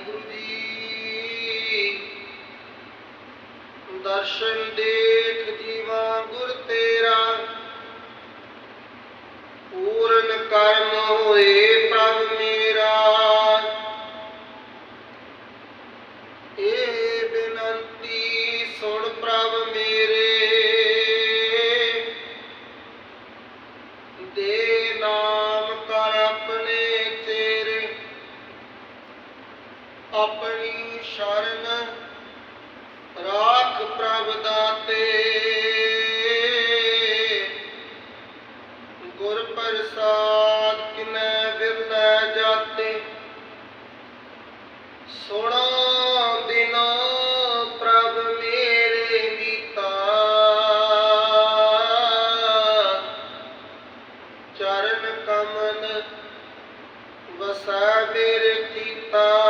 ਵਾਹਿਗੁਰੂ ਜੀ। ਦਰਸ਼ਨ ਦੇਖ ਜੀਵਾ ਗੁਰ ਤੇਰਾ। ਪੂਰਨ ਕਰਮ ਵਸਾ ਮੇਰੇ ਕੀਤਾ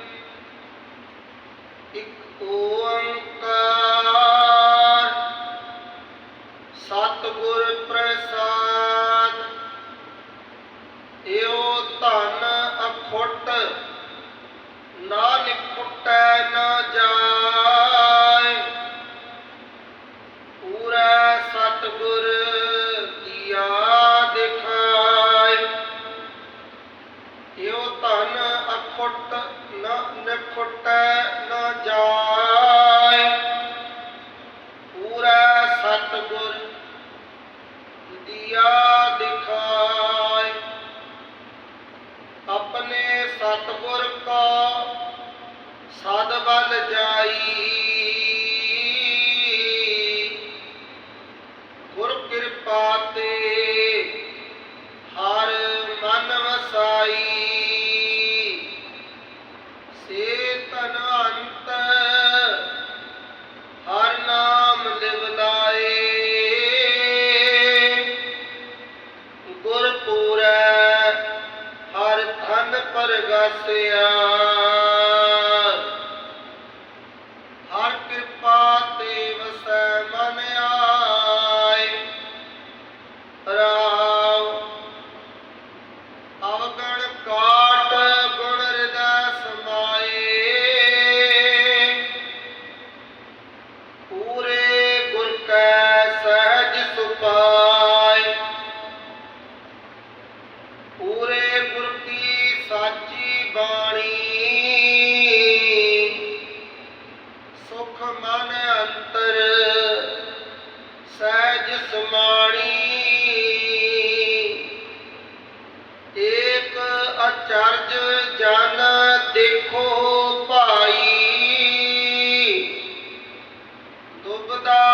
ਸਤਗੁਰ ਕਾ ਸਦ ਬਲ ਜਾਈ। ਸਹਿਜ ਸਮਾਣੀ। ਏਕ ਜਨ ਦੇਖੋ ਭਾਈ। ਦੁਬਦਾ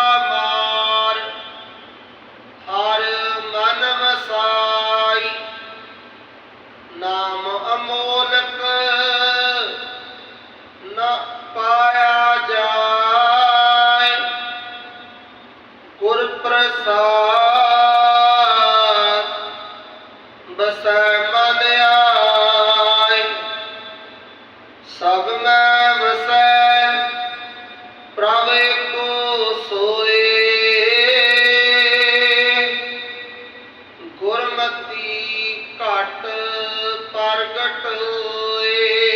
ਨਾ ਪਾਇਆ ਜਾਏ। ਗੁਰ ਪ੍ਰਸਾਦ ਬਸੈ ਮਨ ਕੋ ਸੋਏ। ਗੁਰਮਤੀ ਘਟ ਪ੍ਰਗਟ ਹੋਏ।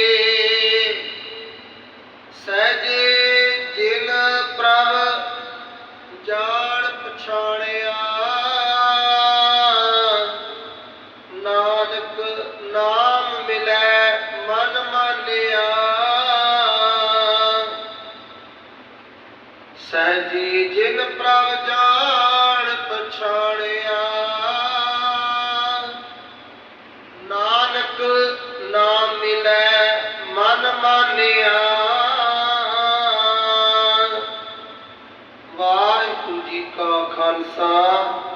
ਪਛਾਣਿਆ। ਨਾਨਕ ਨਾਮ ਮਿਲੈ ਮਨ ਮਾਨਿਆ। ਸਹਿਜੀ ਜਿਨ ਪ੍ਰਭ ਜਾਣ ਵਾਹਿਗੁਰੂ